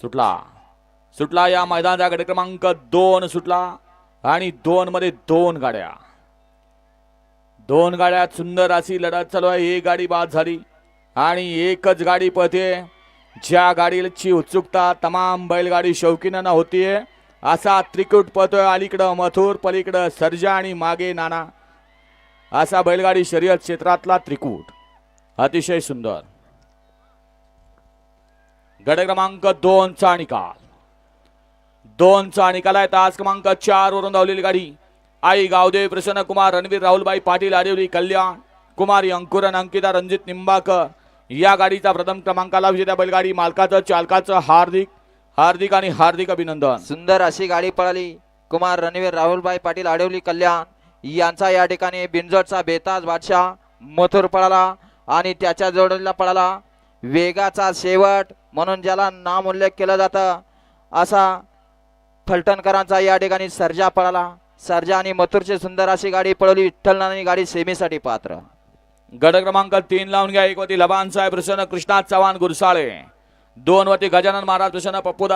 सुटला. सुटला या मैदानाचा गट क्रमांक दोन सुटला आणि दोन मध्ये दोन गाड्या. दोन गाड्यात सुंदर अशी लढत चालू आहे. एक गाडी बाद झाली आणि एकच गाडी पळते. ज्या गाडीची उत्सुकता तमाम बैलगाडी शौकीनांना होतीये असा त्रिकूट पळतोय अलीकडं मथुर पलीकडं सर्जा आणि मागे नाना असा बैलगाडी शर्यत क्षेत्रातला त्रिकूट. अतिशय सुंदर. गड क्रमांक दोनचा निकाल. दोनचा निकाल आहे. तास क्रमांक चार वरून धावलेली गाडी. आई गावदेव प्रसन्न कुमार रणवीर राहुलबाई पाटील आरेवली कल्याण कुमारी अंकुरन अंकिता रणजित निंबाकर या गाडीचा प्रथम क्रमांकाला विजेत्या बैलगाडी मालकाचं चालकाचं हार्दिक हार्दिक आणि हार्दिक अभिनंदन. सुंदर अशी गाडी पळाली. कुमार रणवीर राहुलबाई पाटील आडवली कल्याण यांचा या ठिकाणी बिंजोडचा बेताज बादशाह मथुर पळाला आणि त्याच्या जोडीला पळाला. वेगाचा शेवट म्हणून ज्याला नाम उल्लेख केला जातं असा फलटणकरांचा या ठिकाणी सर्जा पळाला. सर्जा आणि मथुरची सुंदर अशी गाडी पळवली. विठ्ठलनानी गाडी सेमीसाठी पात्र. गड क्रमांक तीन लावून घ्या. एक वती लबान साहेब प्रसन्न कृष्णा चव्हाण गुरसाळे. दोन वती गजानन महाराज प्रसन्न पप्पू